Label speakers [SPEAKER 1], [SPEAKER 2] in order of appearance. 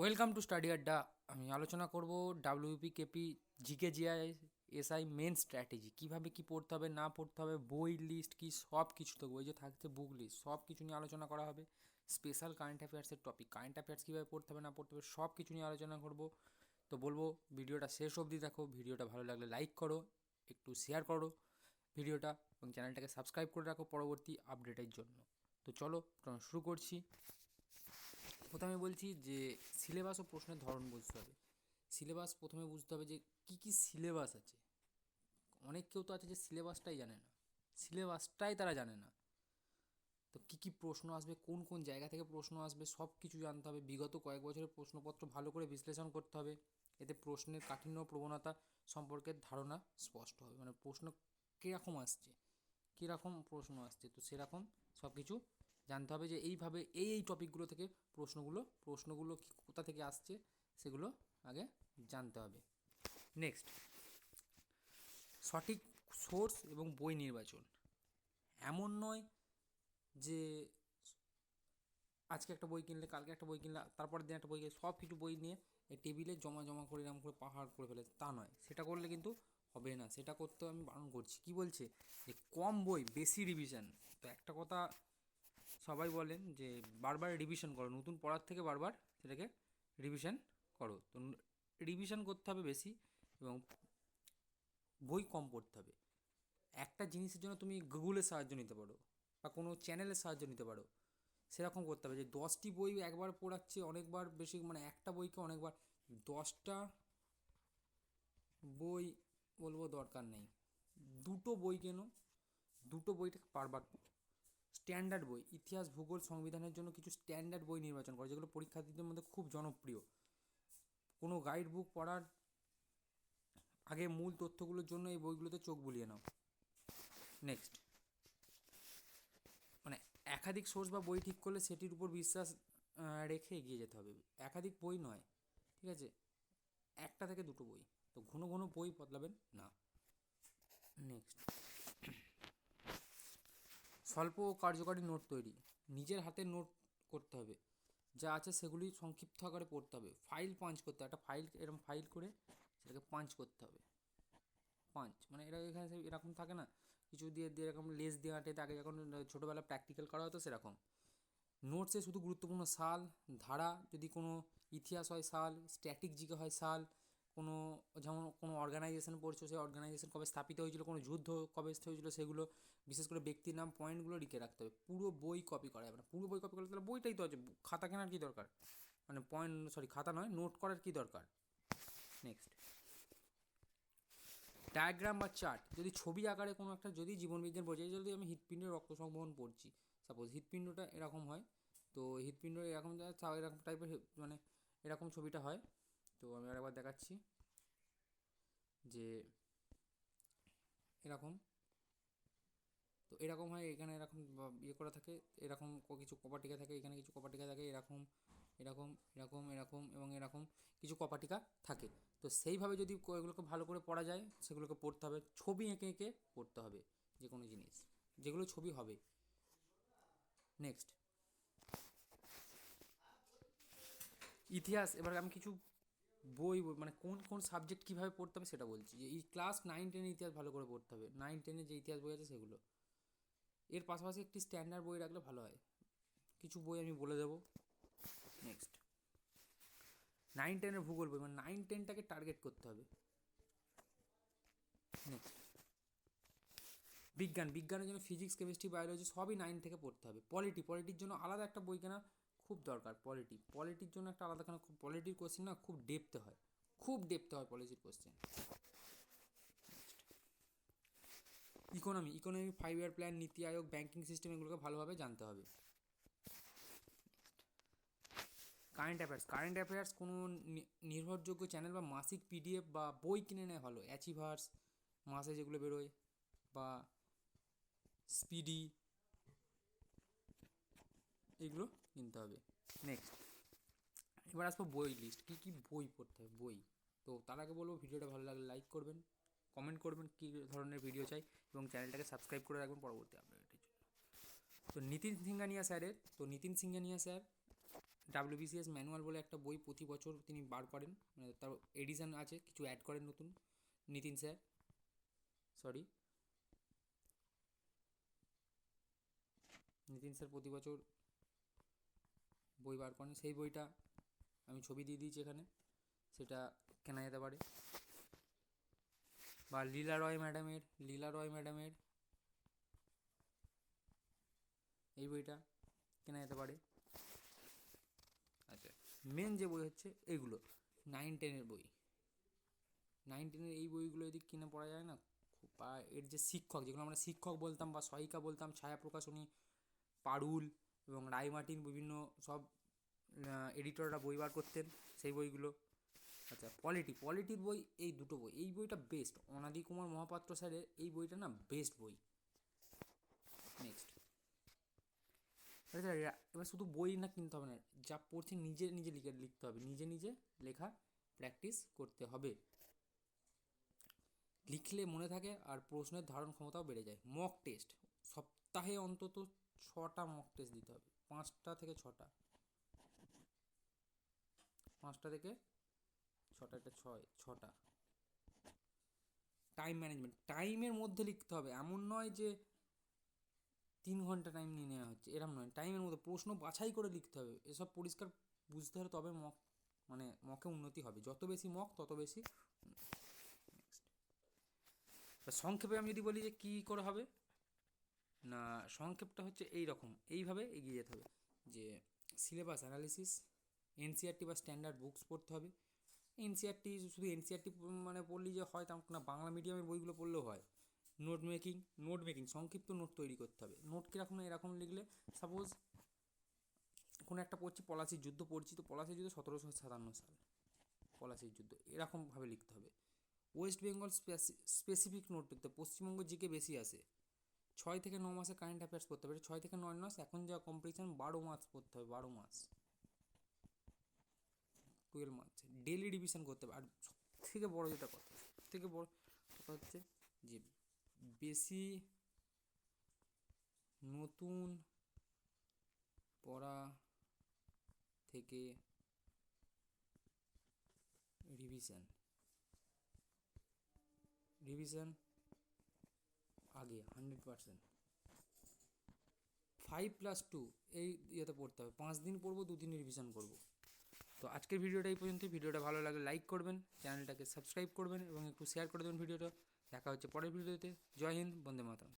[SPEAKER 1] Welcome to study আড্ডা। আমি আলোচনা করব W P K P G K G I S I main strategy কীভাবে কী পড়তে হবে, না পড়তে হবে, বই লিস্ট কি, সব কিছু তো বই যে থাকছে বুক লিস্ট সব কিছু নিয়ে আলোচনা করা হবে। স্পেশাল কারেন্ট অ্যাফেয়ার্সের টপিক কারেন্ট অ্যাফেয়ার্স কীভাবে পড়তে হবে, না পড়তে হবে, সব কিছু নিয়ে আলোচনা করব। তো বলব ভিডিওটা শেষ অবধি দেখো। ভিডিওটা ভালো লাগলে লাইক করো, একটু শেয়ার করো ভিডিওটা এবং চ্যানেলটাকে সাবস্ক্রাইব করে রাখো পরবর্তী আপডেটের জন্য। তো চলো শুরু করছি। প্রথমে বলছি যে সিলেবাস ও প্রশ্নের ধরন বুঝতে হবে। সিলেবাস প্রথমে বুঝতে হবে যে কী কী সিলেবাস আছে। অনেক কেউ তো আছে যে সিলেবাসটাই জানে না। সিলেবাসটাই তারা জানে না। তো কী কী প্রশ্ন আসবে, কোন কোন জায়গা থেকে প্রশ্ন আসবে সব কিছু জানতে হবে। বিগত কয়েক বছরের প্রশ্নপত্র ভালো করে বিশ্লেষণ করতে হবে। এতে প্রশ্নের কাঠিন্য, প্রবণতা সম্পর্কে ধারণা স্পষ্ট হবে। মানে প্রশ্ন কীরকম আসছে, কীরকম প্রশ্ন আসছে, তো সেরকম সব কিছু জানতে হবে যে এইভাবে এই এই টপিকগুলো থেকে প্রশ্নগুলো প্রশ্নগুলো কোথা থেকে আসছে সেগুলো আগে জানতে হবে। নেক্সট সঠিক সোর্স এবং বই নির্বাচন। এমন নয় যে আজকে একটা বই কিনলে, কালকে একটা বই কিনলে, তারপরের দিন একটা বই কিনলে, সব কিছু বই নিয়ে টেবিলে জমা জমা করে এরকম করে পাহাড় করে ফেলে, তা নয়। সেটা করলে কিন্তু হবে না। সেটা করতে আমি বারণ করছি। কি বলছে? যে কম বই, বেশি রিভিশন তো একটা কথা সবাই বলেন যে বারবার রিভিশন করো, নতুন পড়ার থেকে বারবার সেটাকে রিভিশন করো। তো রিভিশন করতে হবে বেশি এবং বই কম পড়তে হবে। একটা জিনিসের জন্য তুমি গুগলের সাহায্য নিতে পারো বা কোনো চ্যানেলের সাহায্য নিতে পারো, সেরকম করতে হবে। যে দশটি বই একবার পড়াচ্ছে অনেকবার বেশি মানে একটা বইকে অনেকবার, দশটা বই বলব দরকার নেই। দুটো বই কেনো, দুটো বইটা বারবার পড়ো স্ট্যান্ডার্ড বই। ইতিহাস, ভূগোল, সংবিধানের জন্য কিছু স্ট্যান্ডার্ড বই নির্বাচন করো, যেগুলো পরীক্ষার্থীদের মধ্যে খুব জনপ্রিয়। কোনো গাইড বুক পড়ার আগে মূল তথ্যগুলোর জন্য এই বইগুলোতে চোখ বুলিয়ে নাও। নেক্সট মানে একাধিক সোর্স বা বই ঠিক করলে সেটির উপর বিশ্বাস রেখে এগিয়ে যেতে হবে। একাধিক বই নয়, ঠিক আছে? একটা থেকে দুটো বই। তো ঘন ঘন বই বদলাবেন না। নেক্সট স্বল্প ও কার্যকারী নোট তৈরি। নিজের হাতে নোট করতে হবে। যা আছে সেগুলি সংক্ষিপ্ত আকারে পড়তে হবে। ফাইল পাঞ্চ করতে একটা ফাইল এরকম ফাইল করে সেটাকে পাঞ্চ করতে হবে। পাঞ্চ। মানে এরা এখানে এরকম থাকে না, কিছু দিয়ে দিয়ে এরকম লেস দিয়ে আটে। আগে যখন ছোটোবেলা প্র্যাকটিক্যাল করা হতো সেরকম। নোটসে শুধু গুরুত্বপূর্ণ সাল, ধারা, যদি কোনো ইতিহাস হয় সাল স্ট্যাটিক জিকে হয় সাল কোনো, যেমন কোনো অর্গানাইজেশন পড়ছো, সেই অর্গানাইজেশন কবে স্থাপিত হয়েছিল, কোনো যুদ্ধ কবে হয়েছিল, সেগুলো বিশেষ করে ব্যক্তির নাম পয়েন্টগুলো লিখে রাখতে হবে। পুরো বই কপি করা যাবে না। পুরো বই কপি করলে তাহলে বইটাই তো আছে। খাতা কেনার কী দরকার? মানে পয়েন্ট সরি খাতা নয় নোট করার কী দরকার? নেক্সট ডায়াগ্রাম বা চার্ট যদি ছবি আকারে কোনো একটা, যদি জীবনবিজ্ঞান বোঝাই যদি আমি হৃৎপিণ্ডের রক্ত সংবহন পড়ছি সাপোজ হৃৎপিণ্ডটা এরকম হয়, তো হৃৎপিণ্ড এরকম এরকম টাইপের মানে এরকম ছবিটা হয় তো আমি আরেকবার দেখাচ্ছি যে এরকম। তো এরকম হয়, এখানে এরকম ইয়ে করা থাকে, এরকম কিছু কপাটিকা থাকে, এখানে কিছু কপাটিকা থাকে, এরকম এরকম এরকম এরকম এবং এরকম কিছু কপাটিকা থাকে। তো সেইভাবে যদি এগুলোকে ভালো করে পড়া যায়, সেগুলোকে পড়তে হবে, ছবি এঁকে এঁকে পড়তে হবে যে কোনো জিনিস, যেগুলো ছবি হবে। নেক্সট ইতিহাস, এবার আমি কিছু বই মানে কোন কোন সাবজেক্ট কীভাবে পড়তে হবে সেটা বলছি। যে এই ক্লাস নাইন টেনের ইতিহাস ভালো করে পড়তে হবে। নাইন টেনের যে ইতিহাস বই আছে সেগুলো। এর পাশাপাশি একটি স্ট্যান্ডার্ড বই রাখলে ভালো হয়। কিছু বই আমি বলে দেবো। নেক্সট নাইন টেনের ভূগোল বই মানে নাইন টেনটাকে টার্গেট করতে হবে। নেক্সট বিজ্ঞান। বিজ্ঞানের জন্য ফিজিক্স কেমিস্ট্রি বায়োলজি সবই নাইন থেকে পড়তে হবে। পলিটি পলিটির জন্য আলাদা একটা বই কেনা খুব দরকার পলিটি পলিটির জন্য একটা আলাদা কেন পলিটির কোশ্চেন না, খুব ডেপতে হয়। খুব ডেপতে হয় পলিটির question economy economy five year plan Niti Aayog banking system এগুলোকে ভালোভাবে জানতে হবে। কারেন্ট অ্যাফেয়ার্স কারেন্ট অ্যাফেয়ার্স কোনো নির্ভরযোগ্য চ্যানেল বা মাসিক পিডিএফ বা বই কিনে নেয় ভালো। অ্যাচিভার্স মাসে যেগুলো বেরোয় বা স্পিডি এগুলো কিনতে হবে। নেক্সট এবার আসব বই লিস্ট কী কী বই পড়তে হবে বই। তো তার আগে বলব ভিডিওটা ভালো লাগলে লাইক করবেন কমেন্ট করবেন কী ধরনের ভিডিও চাই এবং চ্যানেলটাকে সাবস্ক্রাইব করে রাখবেন পরবর্তী আপডেটের জন্য। তো নিতিন সিঙ্গানিয়া স্যারের, তো Nitin Singhania sir WBCS manual বলে একটা বই প্রতি বছর তিনি বার করেন। মানে তার এডিশন আছে, কিছু অ্যাড করেন নতুন। Nitin sir sorry Nitin sir প্রতি বছর বই বার করেন। সেই বইটা আমি ছবি দিয়ে দিয়েছি এখানে। সেটা কেনা যেতে পারে। বা লীলা রয় ম্যাডামের লীলা রয় ম্যাডামের এই বইটা কেনা যেতে পারে। আচ্ছা। মেন যে বই হচ্ছে এইগুলো নাইন টেনের বই। নাইন টেনের এই বইগুলো যদি কিনে পড়া যায় না বা এর যে শিক্ষক যেগুলো আমরা শিক্ষক বলতাম বা সহায়িকা বলতাম ছায়া প্রকাশনী পারুল এবং রায়মার্টিন বিভিন্ন সব এডিটররা বই বার করতেন সেই বইগুলো। আচ্ছা পলিটি পলিটির বই, এই দুটো বই, এই বইটা বেস্ট অনাদি কুমার মহাপাত্র স্যারের এই বইটা না বেস্ট বই। নেক্সট এবার শুধু বই না কিনতে হবে না, যা পড়ছে নিজে নিজে লিখে, লিখতে হবে। নিজে নিজে লেখা প্র্যাকটিস করতে হবে। লিখলে মনে থাকে আর প্রশ্নের ধারণ ক্ষমতাও বেড়ে যায়। মক টেস্ট সপ্তাহে অন্তত ছটা মক টেস্ট দিতে হবে। পাঁচটা থেকে ছটা। পাঁচটা থেকে ছটা একটা ছয়, ছটা। টাইম ম্যানেজমেন্ট টাইমের মধ্যে লিখতে হবে। এমন নয় যে তিন ঘণ্টা টাইম নিয়ে নেওয়া হচ্ছে। এরম নয়। টাইমের মধ্যে প্রশ্ন বাছাই করে লিখতে হবে। এসব পরিষ্কার বুঝতে হলে তবে মক মানে মকে উন্নতি হবে। যত বেশি মক তত বেশি সংক্ষেপে আমি যদি বলি যে কী করে হবে? না, সংক্ষেপটা হচ্ছে এই রকম এইভাবে এগিয়ে যেতে হবে যে সিলেবাস অ্যানালিসিস এনসিআরটি বা স্ট্যান্ডার্ড বুকস পড়তে হবে। এনসিআরটি শুধু এনসিআরটি মানে পড়লেই যে হয় তেমন না, বাংলা মিডিয়ামের বইগুলো পড়লেও হয়। নোট মেকিং নোট মেকিং সংক্ষিপ্ত নোট তৈরি করতে হবে। নোট কীরকম এরকম লিখলে সাপোজ কোনো একটা পড়ছি, পলাশির যুদ্ধ পড়ছি, তো পলাশির যুদ্ধ সতেরোশো সাতান্ন সাল। পলাশির যুদ্ধ, এরকমভাবে লিখতে হবে। ওয়েস্ট বেঙ্গল স্পেসিফিক নোট লিখতে পশ্চিমবঙ্গ জিকে বেশি আসে। ছয় থেকে ন মাসে কারেন্ট অ্যাফেয়ার্স পড়তে হবে। ছয় থেকে নয় মাস, এখন যা কম্পিটিশান বারো মাস পড়তে হবে, বারো মাস। টুয়েলভ মাস ডেলি রিভিশন করতে হবে। আর থেকে বড়ো যেটা কথা থেকে বড় কথা হচ্ছে যে বেশি নতুন পড়া থেকে রিভিশন রিভিশন আগে hundred percent five plus two এই ইয়েতে পড়তে হবে। পাঁচ দিন পড়ব, দুদিন রিভিশন করব। তো আজকের ভিডিওটা এই পর্যন্ত। ভিডিওটা ভালো লাগলে লাইক করবেন চ্যানেলটাকে সাবস্ক্রাইব করবেন এবং একটু শেয়ার করে দেবেন ভিডিওটা। দেখা হচ্ছে পরের ভিডিওতে। জয় হিন্দ, বন্দে মাতরম।